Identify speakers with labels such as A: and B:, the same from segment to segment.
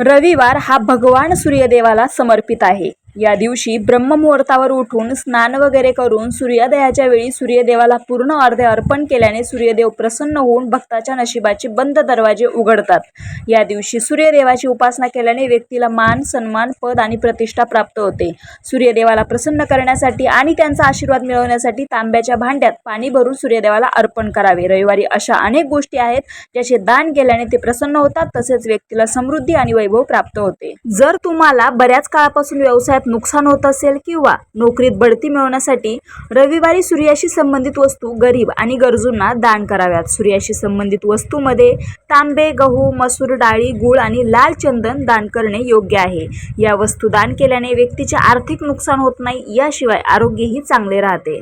A: रविवार हा भगवान सूर्यदेवाला समर्पित आहे. या दिवशी ब्रह्ममुहूर्तावर उठून स्नान वगैरे करून सूर्योदयाच्या वेळी सूर्यदेवाला पूर्ण अर्धे अर्पण केल्याने सूर्यदेव प्रसन्न होऊन भक्ताच्या नशिबाचे बंद दरवाजे उघडतात. या दिवशी सूर्यदेवाची उपासना केल्याने व्यक्तीला मान सन्मान पद आणि प्रतिष्ठा प्राप्त होते. सूर्यदेवाला प्रसन्न करण्यासाठी आणि त्यांचा आशीर्वाद मिळवण्यासाठी तांब्याच्या भांड्यात पाणी भरून सूर्यदेवाला अर्पण करावे. रविवारी अशा अनेक गोष्टी आहेत ज्याचे दान केल्याने ते प्रसन्न होतात तसेच व्यक्तीला समृद्धी आणि वैभव प्राप्त होते. जर तुम्हाला बऱ्याच काळापासून व्यवसाय व्यवसायात नुकसान होत असेल किंवा नोकरीत बढती मिळवण्यासाठी रविवारी सूर्याशी संबंधित वस्तू गरीब आणि गरजूंना दान कराव्यात. सूर्याशी संबंधित वस्तूमध्ये तांबे गहू मसूर डाळी गूळ आणि लाल चंदन दान करणे योग्य आहे. या वस्तू दान केल्याने व्यक्तीचे आर्थिक नुकसान होत नाही याशिवाय आरोग्यही चांगले राहते.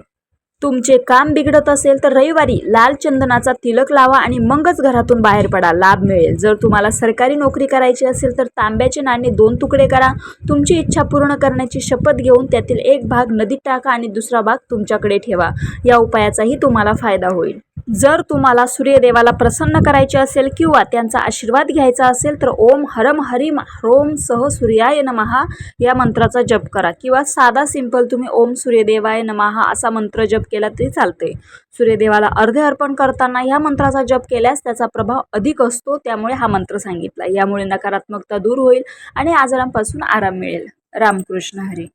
A: तुमचे काम बिघडत असेल तर रविवारी लाल चंदनाचा तिलक लावा आणि मगच घरातून बाहेर पडा. लाभ मिळेल. जर तुम्हाला सरकारी नोकरी करायची असेल तर तांब्याचे नाणे दोन तुकडे करा. तुमची इच्छा पूर्ण करण्याची शपथ घेऊन त्यातील एक भाग नदीत टाका आणि दुसरा भाग तुमच्याकडे ठेवा. या उपायाचाही तुम्हाला फायदा होईल. जर तुम्हाला सूर्यदेवाला प्रसन्न करायचे असेल किंवा त्यांचा आशीर्वाद घ्यायचा असेल तर ओम हरम हरिम ह्रोम सह सूर्याय नमहा या मंत्राचा जप करा. किंवा साधा सिंपल तुम्ही ओम सूर्यदेवाय नमहा असा मंत्र जप केला तरी चालते सूर्यदेवाला अर्धे अर्पण करताना ह्या मंत्राचा जप केल्यास त्याचा प्रभाव अधिक असतो त्यामुळे हा मंत्र सांगितला. यामुळे नकारात्मकता दूर होईल आणि आजारांपासून आराम मिळेल. रामकृष्ण हरी.